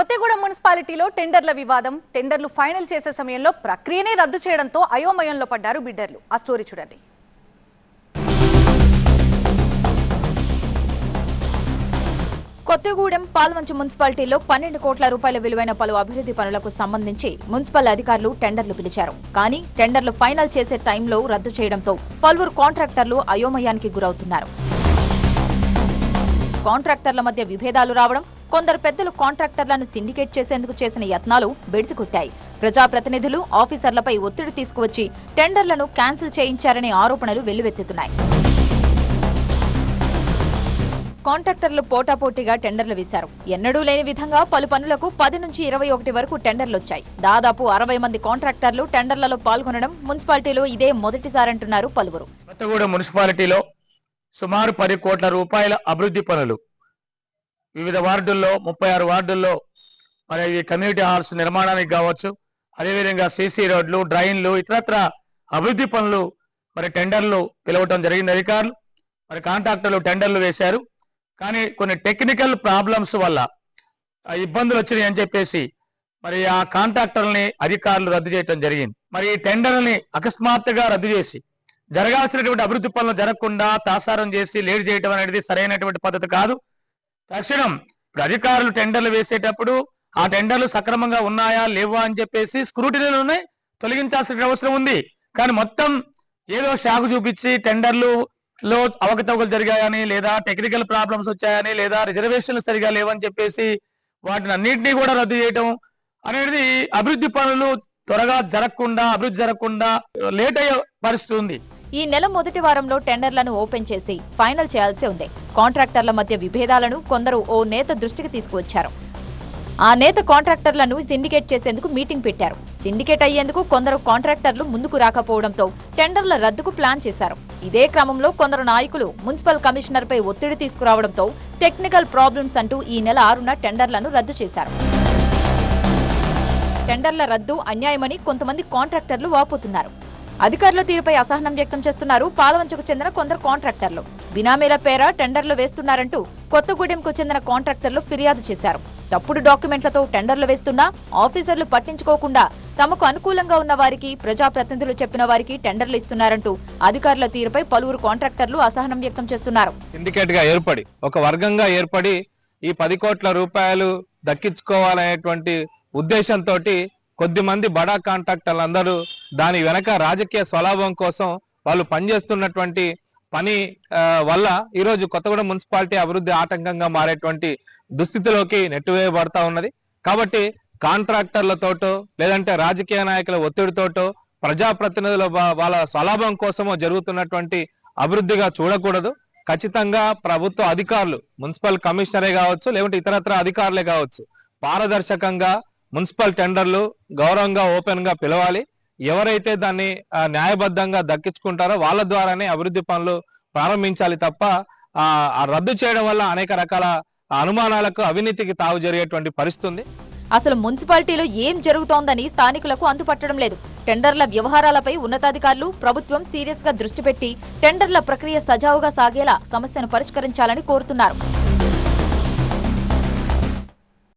కొత్తగూడెం మున్సిపాలిటీలో టెండర్ల వివాదం టెండర్లు ఫైనల్ చేసే సమయంలో ప్రక్రియనే రద్దు చేయడంతో అయోమయంలో పడ్డారు బిడ్డర్లు. ఆ స్టోరీ చూడండి. కొత్తగూడెం పాల్వంచ మున్సిపాలిటీలో పన్నెండు కోట్ల రూపాయల విలువైన పలు అభివృద్ధి పనులకు సంబంధించి మున్సిపల్ అధికారులు టెండర్లు పిలిచారు. కానీ టెండర్లు ఫైనల్ చేసే టైంలో రద్దు చేయడంతో పలువురు కాంట్రాక్టర్లు అయోమయానికి గురవుతున్నారు. కాంట్రాక్టర్ల మధ్య విభేదాలు రావడం కొందరు పెద్దలు కాంట్రాక్టర్లను సిండికేట్ చేసేందుకు చేసిన యత్నాలు బెడిసికొట్టాయి. ప్రజాప్రతినిధులు ఆఫీసర్లపై ఒత్తిడి తీసుకువచ్చి టెండర్లను క్యాన్సిల్ చేయించారనే ఆరోపణలు వెల్లువెత్తుతున్నాయి. కాంట్రాక్టర్లు పోటాపోటీగా టెండర్లు వేశారు. ఎన్నడూ లేని విధంగా పలు పనులకు పది నుంచి ఇరవై ఒకటి వరకు టెండర్లు వచ్చాయి దాదాపు అరవై మంది కాంట్రాక్టర్లు టెండర్లలో పాల్గొనడం మున్సిపాలిటీలో ఇదే మొదటిసారంటున్నారు పలువురు. కొత్తగూడెం మున్సిపాలిటీలో సుమారు పది కోట్ల రూపాయల అభివృద్ధి పనులు వివిధ వార్డుల్లో ముప్పై ఆరు వార్డుల్లో మరి ఈ కమ్యూనిటీ హాల్స్ నిర్మాణానికి కావచ్చు అదేవిధంగా సీసీ రోడ్లు డ్రైన్లు ఇతరత్ర అభివృద్ధి పనులు మరి టెండర్లు పిలవటం జరిగింది అధికారులు. మరి కాంట్రాక్టర్లు టెండర్లు వేశారు. కానీ కొన్ని టెక్నికల్ ప్రాబ్లమ్స్ వల్ల ఆ ఇబ్బందులు వచ్చినాయి అని చెప్పేసి మరి ఆ కాంట్రాక్టర్ని అధికారులు రద్దు చేయడం జరిగింది. మరి ఈ టెండర్ని అకస్మాత్తుగా రద్దు చేసి జరగాల్సినటువంటి అభివృద్ధి పనులు జరగకుండా తాసారం చేసి లేట్ చేయడం అనేది సరైనటువంటి పద్ధతి కాదు. తక్షణం ఇప్పుడు అధికారులు టెండర్లు వేసేటప్పుడు ఆ టెండర్లు సక్రమంగా ఉన్నాయా లేవా అని చెప్పేసి స్క్రూటినీలోనే తొలగించాల్సిన అవసరం ఉంది. కానీ మొత్తం ఏదో షాకు చూపించి టెండర్లు లో అవకతవకలు జరిగాయని లేదా టెక్నికల్ ప్రాబ్లమ్స్ వచ్చాయని లేదా రిజర్వేషన్లు సరిగా లేవని చెప్పేసి వాటిని అన్నింటినీ కూడా రద్దు చేయటం అనేది అభివృద్ధి పనులు త్వరగా జరగకుండా అభివృద్ధి జరగకుండా లేట్ అయ్యే పరిస్థితి ఉంది. ఈ నెల మొదటి వారంలో టెండర్లను ఓపెన్ చేసి ఫైనల్ చేయాల్సి ఉంది. కాంట్రాక్టర్ల మధ్య విభేదాలను కొందరు ఓ నేత దృష్టికి తీసుకువచ్చారు. ఆ నేత కాంట్రాక్టర్లను సిండికేట్ చేసేందుకు మీటింగ్ పెట్టారు. సిండికేట్ అయ్యేందుకు కొందరు కాంట్రాక్టర్లు ముందుకు రాకపోవడంతో టెండర్ల రద్దుకు ప్లాన్ చేశారు. ఇదే క్రమంలో కొందరు నాయకులు మున్సిపల్ కమిషనర్పై ఒత్తిడి తీసుకురావడంతో టెక్నికల్ ప్రాబ్లమ్స్ అంటూ ఈ నెల ఆరున టెండర్లను రద్దు చేశారు. టెండర్ల రద్దు అన్యాయమని కొంతమంది కాంట్రాక్టర్లు వాపోతున్నారు. అధికారుల తీరుపై అసహనం వ్యక్తం చేస్తున్నారు. పాలవంచకు చెందిన కొందరు కాంట్రాక్టర్లు. బినామీల పేర టెండర్లు వేస్తున్నారంటూ కొత్తగూడెంకు చెందిన కాంట్రాక్టర్లు ఫిర్యాదు చేశారు. తప్పుడు డాక్యుమెంట్లతో టెండర్లు వేస్తున్నా ఆఫీసర్లు పట్టించుకోకుండా తమకు అనుకూలంగా ఉన్న వారికి ప్రజాప్రతినిధులు చెప్పిన వారికి టెండర్లు ఇస్తున్నారంటూ అధికారుల తీరుపై పలువురు కాంట్రాక్టర్లు అసహనం వ్యక్తం చేస్తున్నారు. సిండికేట్గా ఏర్పడి ఒక వర్గంగా ఏర్పడి ఈ పది కోట్ల రూపాయలు దక్కించుకోవాలనేటువంటి ఉద్దేశంతో కొద్ది మంది బడా కాంట్రాక్టర్లు అందరూ దాని వెనక రాజకీయ స్వలాభం కోసం వాళ్ళు పనిచేస్తున్నటువంటి పని వల్ల ఈరోజు కొత్తగూడెం మున్సిపాలిటీ అభివృద్ధి ఆటంకంగా మారేటువంటి దుస్థితిలోకి నెట్టివేయబడతా ఉన్నది. కాబట్టి కాంట్రాక్టర్లతోటో లేదంటే రాజకీయ నాయకుల ఒత్తిడితోటో ప్రజాప్రతినిధుల వాళ్ళ స్వలాభం కోసమో జరుగుతున్నటువంటి అభివృద్ధిగా చూడకూడదు. ఖచ్చితంగా ప్రభుత్వ అధికారులు మున్సిపల్ కమిషనరే కావచ్చు లేకుంటే ఇతరత్ర అధికారులే కావచ్చు పారదర్శకంగా మున్సిపల్ టెండర్లు గౌరవంగా ఓపెన్గా పిలవాలి. ఎవరైతే దాన్ని న్యాయబద్ధంగా దక్కించుకుంటారో వాళ్ళ ద్వారానే అభివృద్ధి పనులు ప్రారంభించాలి తప్ప ఆ రద్దు చేయడం వల్ల అనేక రకాల అనుమానాలకు అవినీతికి తావు జరిగేటువంటి పరిస్థితుంది. అసలు మున్సిపాలిటీలో ఏం జరుగుతోందని స్థానికులకు అంతుపట్టడం లేదు. టెండర్ల వ్యవహారాలపై ఉన్నతాధికారులు ప్రభుత్వం సీరియస్గా దృష్టి పెట్టి టెండర్ల ప్రక్రియ సజావుగా సాగేలా సమస్యను పరిష్కరించాలని కోరుతున్నారు.